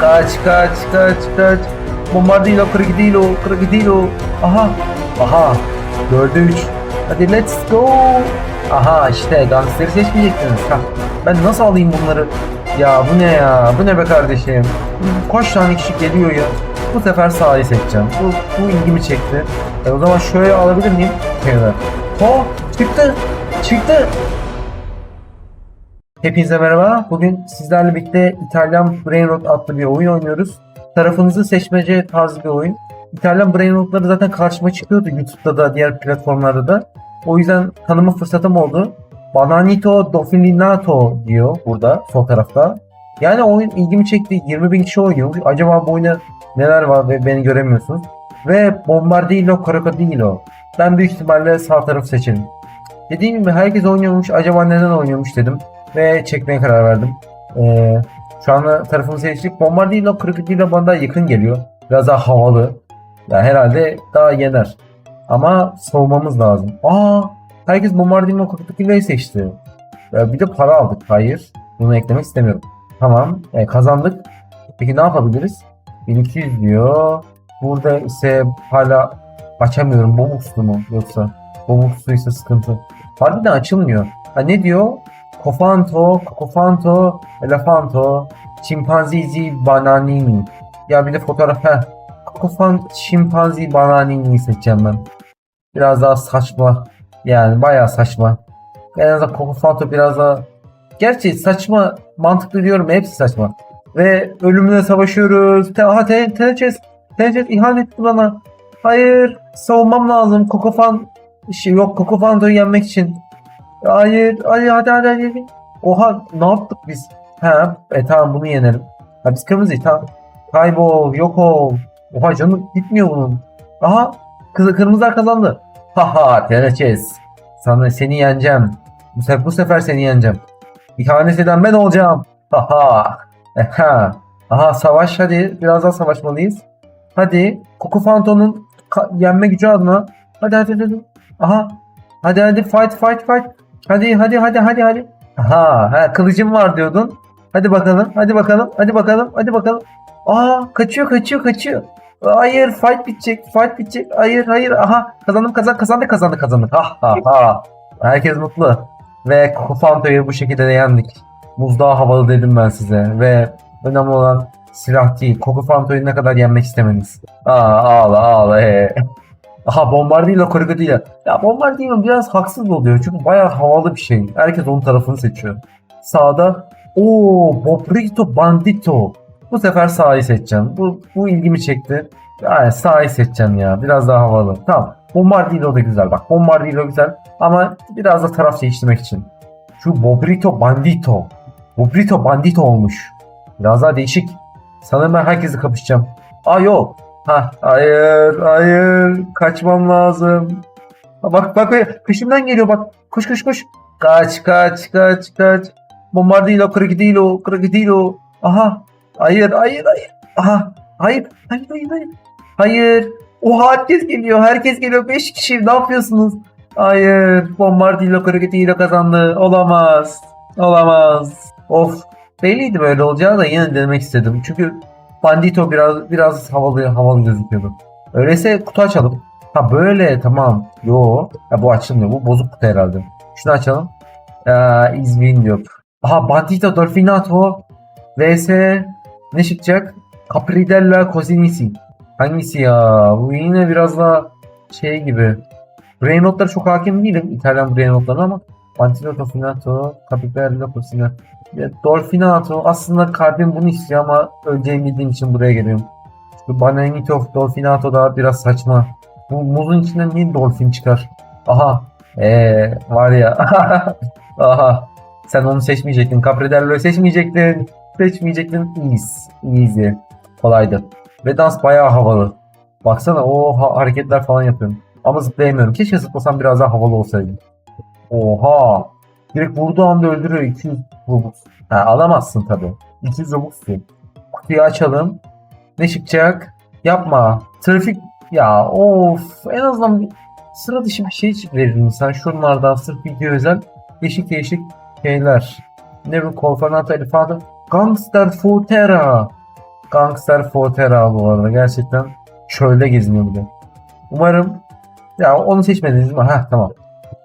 Kaç kaç kaç kaç. Bombardilo, Crocodilo, Crocodilo. Aha. Aha. Dörde üç. Hadi let's go. Aha işte gangsteri seçmeyecektiniz. Ha. Ben nasıl alayım bunları? Ya bu ne ya? Bu ne be kardeşim? Kaç tane kişi geliyor ya? Bu sefer sahayı seçeceğim. Bu, bu ilgimi çekti. E o zaman şöyle alabilir miyim? Şeyler. Oh çıktı. Çıktı. Hepinize merhaba. Bugün sizlerle birlikte İtalyan Brain Rot adlı bir oyun oynuyoruz. Tarafınızı seçmece tarzı bir oyun. İtalyan Brain Rot'ları zaten karşıma çıkıyordu YouTube'da da diğer platformlarda da. O yüzden tanıma fırsatım oldu. Bananito Dofininato diyor burada sol tarafta. Yani oyun ilgimi çekti. 20 bin kişi oynuyormuş. Acaba bu oyunda neler var ve beni göremiyorsunuz. Ve Bombardilo Crocodilo. Ben büyük ihtimalle sağ tarafı seçerim. Dediğim gibi herkes oynuyormuş. Acaba neden oynuyormuş dedim. Ve çekmeye karar verdim. Ee, şu anda tarafımı seçtik. Bombardilo Crocodilo bana yakın geliyor. Biraz daha havalı. Ya herhalde daha yener. Ama savunmamız lazım. Aa, herkes Bombardino Crocodilo'yu seçti. Ya bir de para aldık. Hayır. Bunu eklemek istemiyorum. Tamam. e, kazandık. Peki ne yapabiliriz? 1200 diyor. Burada ise hala açamıyorum. Bomukslu mu yoksa? Bomuksuysa sıkıntı. Harbiden açılmıyor. Ha ne diyor? Kofanto, Kofanto, Elefanto, Chimpanzizi Bananini. Ya bir de fotoğraf. Heh. Kokofan Chimpanzi Bananini'yi seçeceğim ben. Biraz daha saçma. Yani bayağı saçma. En azından Kokofanto biraz daha... Gerçi saçma mantıklı diyorum hepsi saçma. Ve ölümüne savaşıyoruz. Te aha te. Tenches ihanet etti bana. Hayır. Savunmam lazım. Kokofan şey yok Kokofanto'yu yenmek için. Hayır. Hayır hadi hadi hadi. Oha ne yaptık biz? Ha e tamam bunu yenerim. Ha biz kırmızıyız tamam. Kaybol yok ol. Oha canım gitmiyor bunun. Aha kızı kırmızılar kazandı. Haha Tenches. Sana seni yeneceğim. Bu sefer, bu sefer seni yeneceğim. İhanet eden ben olacağım. Haha. Aha. Aha savaş hadi. Biraz daha savaşmalıyız. Hadi. Kokufanto'nun ka- yenme gücü adına. Hadi hadi hadi. Aha. Hadi hadi fight fight fight. Hadi hadi hadi hadi hadi. Aha. Ha, kılıcım var diyordun. Hadi bakalım. Hadi bakalım. Hadi bakalım. Hadi bakalım. Aa kaçıyor kaçıyor kaçıyor. Hayır fight bitecek. Fight bitecek. Hayır hayır. Aha kazandım kazan kazandı kazandı kazandık. Ha ha ha. Herkes mutlu. Ve Kokufanto'yu bu şekilde de yendik. Muz daha havalı dedim ben size. Ve önemli olan silah değil. Kokufanto'yu ne kadar yenmek istemeniz. Aa ağla ağla he. Aha Bombardilo Crocodilo. Ya Bombardilo biraz haksız oluyor. Çünkü bayağı havalı bir şey. Herkes onun tarafını seçiyor. Sağda o Bobrito Bandito. Bu sefer sahayı seçeceğim. Bu, bu ilgimi çekti. Yani sahayı seçeceğim ya. Biraz daha havalı. Tamam. Bombardilo da güzel. Bak Bombardilo güzel. Ama biraz da taraf değiştirmek için. Şu Bobrito Bandito. Bobrito Bandito olmuş. Biraz daha değişik. Sanırım ben herkesle kapışacağım. Aa yok. Ha hayır hayır kaçmam lazım. Ha, bak bak peşimden geliyor bak. Koş koş koş. Kaç kaç kaç kaç. Bombardilo Crocodilo Crocodilo. Aha. Hayır hayır hayır. Aha. Hayır hayır hayır hayır. Hayır. Oha herkes geliyor. Herkes geliyor. 5 kişi. Ne yapıyorsunuz? Hayır. Bombardilo Crocodilo kazandı. Olamaz. Olamaz. Of. Belliydi böyle olacağı da yine denemek istedim. Çünkü Bandito biraz biraz havalı havalı gözüküyordu. Öyleyse kutu açalım. Ha böyle tamam. Yo. Ya bu açılmıyor. Bu bozuk kutu herhalde. Şunu açalım. Aa, İzmir'in diyor. Aha Bandito Dolfinato vs ne çıkacak? Capridella Cosinisi. Hangisi ya? Bu yine biraz daha şey gibi. Brain notları çok hakim değilim. İtalyan brain notlarına ama Bandito Dolfinato, Capridella Cosinisi. Ya, Dolfinato aslında kalbim bunu istiyor ama öleceğimi bildiğim için buraya geliyorum. Şu Bananito Dolfinato da biraz saçma. Bu muzun içinden niye dolfin çıkar? Aha. Eee var ya. Aha. Sen onu seçmeyecektin. Capridello'yu seçmeyecektin. Seçmeyecektin. Easy. Easy. Kolaydı. Ve dans bayağı havalı. Baksana o ha- hareketler falan yapıyorum. Ama zıplayamıyorum. Keşke zıplasam biraz daha havalı olsaydı. Oha. Direkt vurduğu anda öldürüyor 200 Robux. Ha, alamazsın tabi. 200 Robux diyor. Kutuyu açalım. Ne çıkacak? Yapma. Trafik ya of en azından bir sıra dışı bir şey verirdin sen şunlardan sırf video özel değişik değişik şeyler. Ne bu Colfanato Elefante Gangster Futera Gangster Fortera bu arada. Gerçekten çölde geziniyor bir de. Umarım ya onu seçmediniz mi? Heh tamam.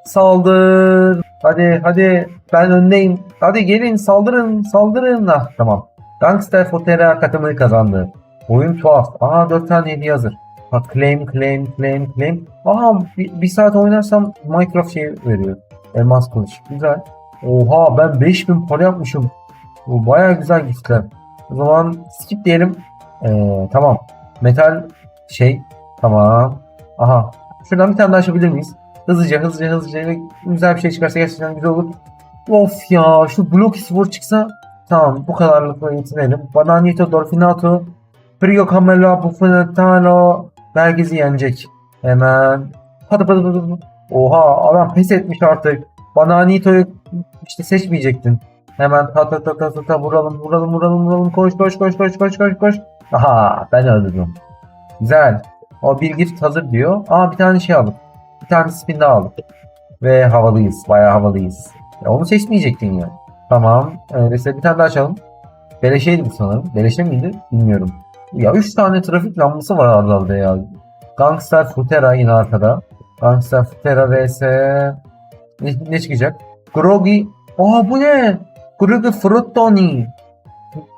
Saldır. Hadi hadi ben öndeyim. Hadi gelin saldırın saldırın. Ah tamam. Gangster Fortera katımını kazandı. Oyun tuhaf. Aa 4 tane hediye hazır. Bak claim claim claim claim. Aha bir, bir saat oynarsam Minecraft şey veriyor. Elmas kılıç. Güzel. Oha ben 5000 para yapmışım. Bu baya güzel giftler. O zaman skip diyelim. Ee, tamam. Metal şey. Tamam. Aha. Şuradan bir tane daha açabilir miyiz? Hızlıca hızlıca hızlıca ve güzel bir şey çıkarsa gerçekten güzel olur. Of ya şu Block Spor çıksa tamam bu kadarlıkla yetinelim. Bananito, Dorfinato, Frio Camelo, Buffonetano herkesi yenecek. Hemen. Hadi hadi hadi. Oha adam pes etmiş artık. Bananito'yu işte seçmeyecektin. Hemen ta ta ta ta ta vuralım vuralım vuralım vuralım koş koş koş koş koş koş koş. Aha ben öldürdüm. Güzel. O bir gift hazır diyor. Aa bir tane şey aldık. Bir tane spin daha aldık. Ve havalıyız. Bayağı havalıyız. Ya onu seçmeyecektin ya. Tamam. Öyleyse bir tane daha açalım. Beleşeydi bu sanırım. Beleşe miydi? Bilmiyorum. Ya 3 tane trafik lambası var arda ya. Gangster Futera yine arkada. Gangster Futera vs... Ne, ne çıkacak? Grogi... Aa bu ne? Grogi Fruttoni.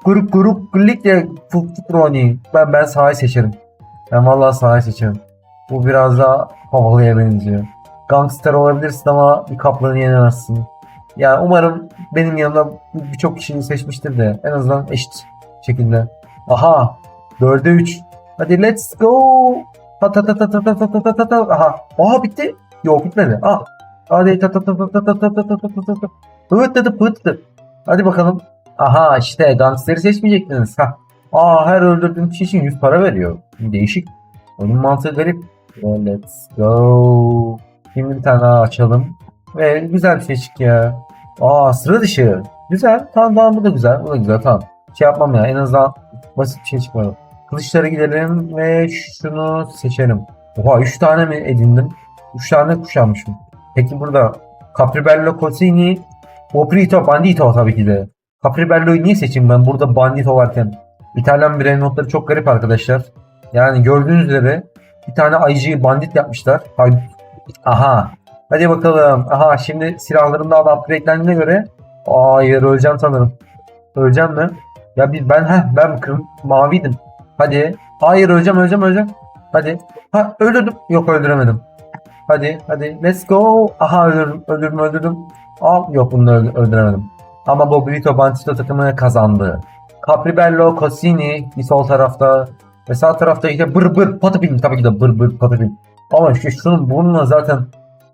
Guru Guru Glikle Fruttoni. Ben, ben sahayı seçerim. Ben vallahi sahayı seçerim. Bu biraz daha havalıya benziyor. Gangster olabilirsin ama bir kaplanı yenemezsin. Yani umarım benim yanımda birçok kişiyi seçmiştir de en azından eşit şekilde. Aha 4'e 3. Hadi let's go. Ta ta ta ta ta ta ta ta ta ta ta. Aha. Aha bitti. Yok bitmedi. Ah. Hadi ta ta ta ta ta ta ta ta ta ta ta ta. Pıtladı pıtladı. Hadi bakalım. Aha işte gangsteri seçmeyecektiniz. Ha. Aa her öldürdüğün kişi için 100 para veriyor. Değişik. Onun mantığı garip. Well, let's go. Şimdi bir tane açalım. Ve güzel bir şey çıktı ya. Aa sıra dışı. Güzel. Tamam tamam bu da güzel. Bu da güzel tamam. Şey yapmam ya en azından basit bir şey çıkmadı. Kılıçlara gidelim ve şunu seçelim. Oha 3 tane mi edindim? 3 tane kuşanmışım. Peki burada Capribello Cosini, Oprito, Bandito tabii ki de. Capribello'yu niye seçeyim ben burada Bandito varken? İtalyan birey notları çok garip arkadaşlar. Yani gördüğünüz üzere bir tane IG'yi bandit yapmışlar. Aha. Hadi bakalım. Aha şimdi silahlarım daha da upgradelendiğine göre Hayır öleceğim sanırım. Öleceğim mi? Ya bir ben heh ben kırm maviydim. Hadi. Hayır öleceğim öleceğim öleceğim. Hadi. Ha öldürdüm. Yok öldüremedim. Hadi hadi let's go. Aha öldürdüm öldürdüm öldürdüm. Aa yok bunu öldüremedim. Ama Bobrito Bandito takımı kazandı. Capribello, Cosini bir sol tarafta ve sağ tarafta işte bır bır patapin tabii ki de bır bır patapin. Ama şu şunun burnuna zaten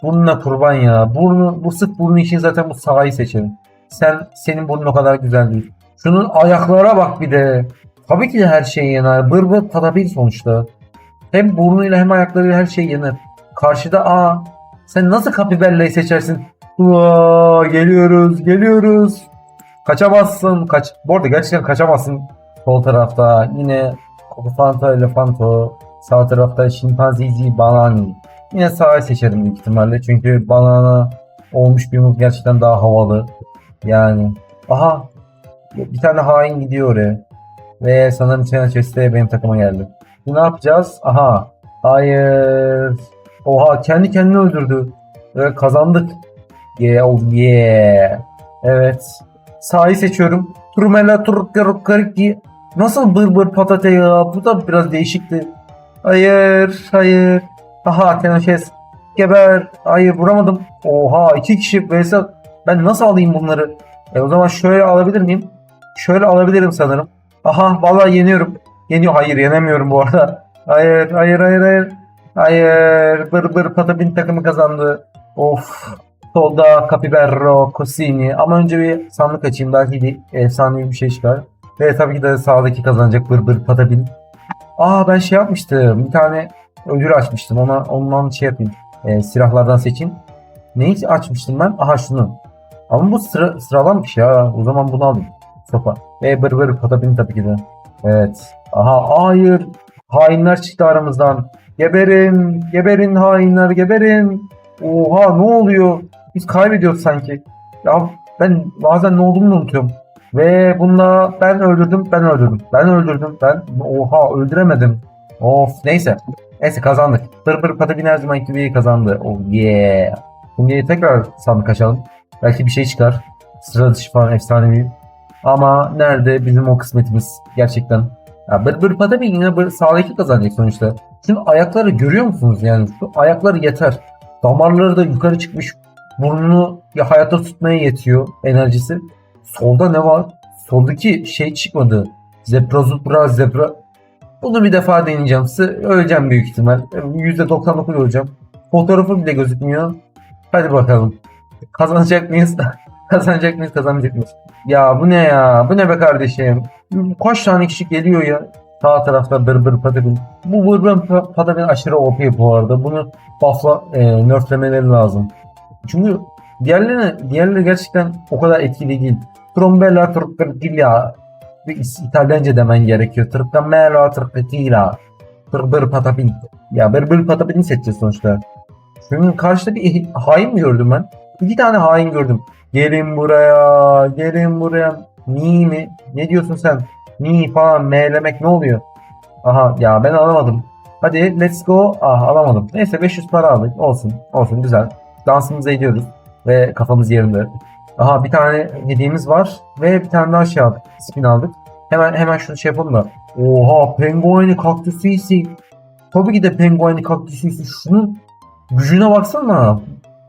burnuna kurban ya. Burnu bu sık burnu için zaten bu sahayı seçerim. Sen senin burnun o kadar güzel değil. Şunun ayaklara bak bir de. Tabii ki de her şey yener. Bır bır patapin sonuçta. Hem burnuyla hem ayaklarıyla her şey yener. Karşıda aa sen nasıl Capibella'yı seçersin? Uaa, geliyoruz geliyoruz. Kaçamazsın. Kaç. Bu arada gerçekten kaçamazsın. Sol tarafta yine Kokofanta Elefanto. Sağ tarafta Şimpanzizi Banani. Yine sağı seçerim büyük ihtimalle. Çünkü banana olmuş bir muz gerçekten daha havalı. Yani. Aha. Bir tane hain gidiyor oraya. Ve sanırım China Chest'e benim takıma geldi. Ne yapacağız? Aha. Hayır. Oha kendi kendini öldürdü. Ve kazandık. Yeah, oh yeah. Evet. Sağı seçiyorum. Turmela Turkariki. Nasıl bır bır patate ya? Bu da biraz değişikti. Hayır, hayır. Aha Tenaşes. Geber. Hayır vuramadım. Oha iki kişi vs. Ben nasıl alayım bunları? E o zaman şöyle alabilir miyim? Şöyle alabilirim sanırım. Aha vallahi yeniyorum. Yeniyor. Hayır yenemiyorum bu arada. Hayır hayır hayır hayır. Hayır. Bır bır patapin takımı kazandı. Of. Solda Capiberro, Cosini. Ama önce bir sandık açayım. Belki bir efsanevi bir şey çıkar. Ve tabii ki de sağdaki kazanacak bır bır patapin. Aa ben şey yapmıştım. Bir tane ödül açmıştım. Ona ondan şey yapayım. E, silahlardan seçeyim. Neyi açmıştım ben? Aha şunu. Ama bu sıra, sıralanmış ya. O zaman bunu alayım. Sopa. Ve bır bır patapin tabii ki de. Evet. Aha hayır. Hainler çıktı aramızdan. Geberin. Geberin hainler geberin. Oha ne oluyor? Biz kaybediyoruz sanki. Ya ben bazen ne olduğunu unutuyorum. Ve bunda ben öldürdüm, ben öldürdüm, ben öldürdüm, ben oha öldüremedim. Of neyse. Neyse kazandık. Pır pır patabin her zaman gibi kazandı. Oh yeah. Şimdi tekrar sandık açalım. Belki bir şey çıkar. Sıra dışı falan efsanevi. Ama nerede bizim o kısmetimiz gerçekten. Ya bır bır patabin yine bır, sağdaki kazanacak sonuçta. Şimdi ayakları görüyor musunuz yani? Şu ayakları yeter. Damarları da yukarı çıkmış. Burnunu ya hayatta tutmaya yetiyor enerjisi. Solda ne var? Soldaki şey çıkmadı. Zebra zebra zebra. Bunu bir defa deneyeceğim. Öleceğim büyük ihtimal. %99 öleceğim. Fotoğrafı bile gözükmüyor. Hadi bakalım. Kazanacak mıyız? kazanacak mıyız? Kazanmayacak mıyız? Ya bu ne ya? Bu ne be kardeşim? Kaç tane kişi geliyor ya? Sağ tarafta bır bır patabin. Bu bır bır pa- patabin aşırı OP bu arada. Bunu buff'la e, nerflemeleri lazım. Çünkü diğerlerine, diğerleri gerçekten o kadar etkili değil. Trombella bir is- İtalyanca demen gerekiyor. Trombella Turcatilla Bır bır patapin. Ya bır bır patapini seçeceğiz sonuçta. Çünkü karşıda bir hain gördüm ben? İki tane hain gördüm. Gelin buraya, gelin buraya. Ni mi? Ne diyorsun sen? Ni falan melemek ne oluyor? Aha ya ben alamadım. Hadi let's go. Ah alamadım. Neyse 500 para aldık. Olsun. Olsun güzel. Dansımızı ediyoruz. Ve kafamız yerinde. Aha bir tane hediyemiz var. Ve bir tane daha şey aldık. Spin aldık. Hemen hemen şunu şey yapalım da. Oha pengueni kaktüsü isi. Tabii ki de pengueni kaktüsü isi. Şunun gücüne baksana.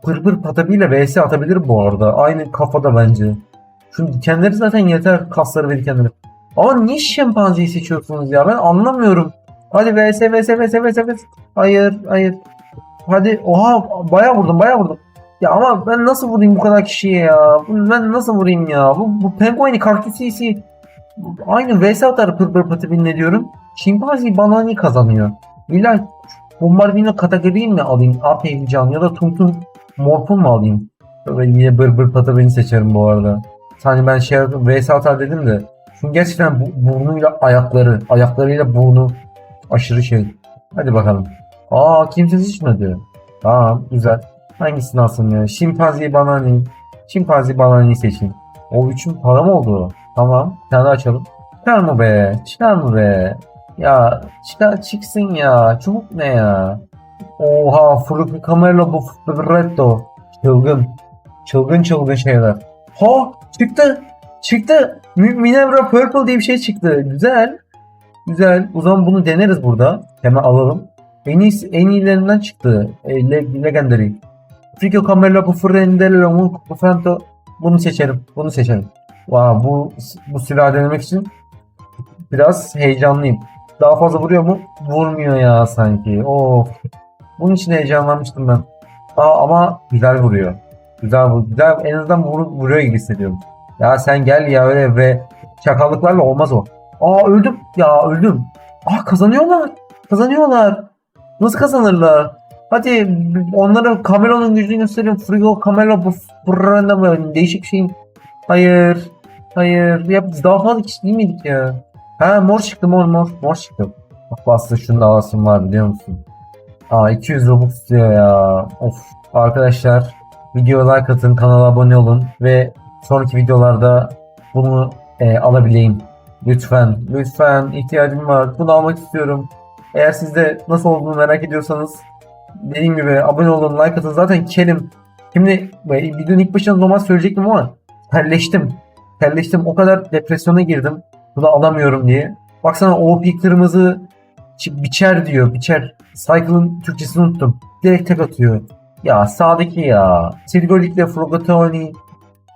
Pır pır patabiyle vs atabilir bu arada. Aynı kafada bence. Şunun dikenleri zaten yeter. Kasları ve dikenleri. Ama niye şempanzeyi seçiyorsunuz ya? Ben anlamıyorum. Hadi vs vs vs vs vs. Hayır hayır. Hadi oha bayağı vurdum bayağı vurdum. Ya ama ben nasıl vurayım bu kadar kişiye ya? Ben nasıl vurayım ya? Bu, bu pengueni kaktüsü aynı vs atar pır pır patibin ne diyorum. Şimpanzi banani kazanıyor. İlla bombardino kategoriyi mi alayım? AP can ya da tuntun morpun mu alayım? Böyle yine bır bır patibini seçerim bu arada. Hani ben şey vs atar dedim de. Çünkü gerçekten bu, burnuyla ayakları, ayaklarıyla burnu aşırı şey. Hadi bakalım. Aa kimse seçmedi. Tamam güzel. Hangisini alsın ya? Şimpanzi banani. Şimpanzi banani seçin. O üçün para mı oldu? Tamam. Bir tane açalım. Çıkar mı be? Çıkar mı be? Ya çıkar çıksın ya. Çubuk ne ya? Oha Fruki Camelo bu Freddo. Çılgın. Çılgın çılgın şeyler. Ha çıktı. Çıktı. Mi- Minerva Purple diye bir şey çıktı. Güzel. Güzel. O zaman bunu deneriz burada. Hemen alalım. En iyisi, en iyilerinden çıktı. E, Le- Legendary. Frigo Camelo bu Frendelo bu Fanto. Bunu seçerim. Bunu seçerim. Wow, bu bu silah denemek için biraz heyecanlıyım. Daha fazla vuruyor mu? Vurmuyor ya sanki. Of. Bunun için heyecanlanmıştım ben. Aa, ama güzel vuruyor. Güzel vur. Güzel en azından vur, vuruyor gibi hissediyorum. Ya sen gel ya öyle ve çakallıklarla olmaz o. Aa öldüm. Ya öldüm. Aa kazanıyorlar. Kazanıyorlar. Nasıl kazanırlar? Hadi onlara Camelo'nun gücünü gösterin. Frigo Camelo bu Branda mı? Değişik bir şeyin. Hayır. Hayır. Ya biz daha fazla kişi değil miydik ya? Ha mor çıktı mor mor. Mor çıktı. Bak aslında şunun da alasım var biliyor musun? Aa 200 Robux istiyor ya. Of. Arkadaşlar videoya like atın, kanala abone olun ve sonraki videolarda bunu e, alabileyim. Lütfen, lütfen ihtiyacım var. Bunu almak istiyorum. Eğer siz de nasıl olduğunu merak ediyorsanız dediğim gibi abone olun, like atın. Zaten kelim. Şimdi videonun ilk başında normal söyleyecektim ama terleştim. Terleştim. O kadar depresyona girdim. Bunu alamıyorum diye. Baksana OP kırmızı biçer diyor. Biçer. Cycle'ın Türkçesini unuttum. Direkt tek atıyor. Ya sağdaki ya. Silgolik'le Frogatoni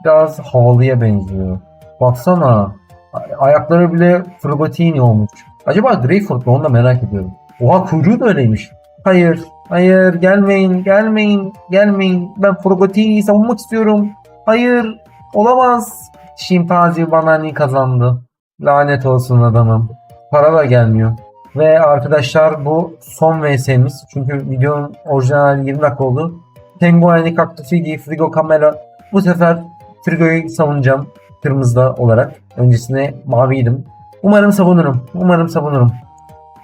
biraz havalıya benziyor. Baksana. Ay- Ayakları bile Frogotini olmuş. Acaba Greyfurt mu onu da merak ediyorum. Oha kuyruğu da öyleymiş. Hayır. Hayır gelmeyin gelmeyin gelmeyin. Ben Frogotini'yi savunmak istiyorum. Hayır olamaz. Şimpanzi banani kazandı. Lanet olsun adamım. Para da gelmiyor. Ve arkadaşlar bu son VS'miz. Çünkü videonun orijinali 20 dakika oldu. Penguini diye Frigo Camera. Bu sefer Frigo'yu savunacağım. Kırmızıda olarak. Öncesine maviydim. Umarım savunurum. Umarım savunurum.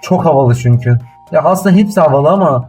Çok havalı çünkü. Ya aslında hepsi havalı ama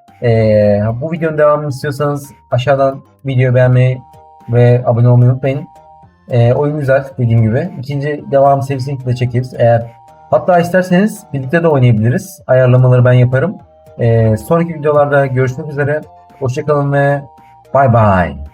Ee, bu videonun devamını istiyorsanız aşağıdan videoyu beğenmeyi ve abone olmayı unutmayın. Ee, oyun güzel dediğim gibi. İkinci devam serisini de çekeriz. Eğer hatta isterseniz birlikte de oynayabiliriz. Ayarlamaları ben yaparım. Ee, sonraki videolarda görüşmek üzere. Hoşçakalın ve bay bay.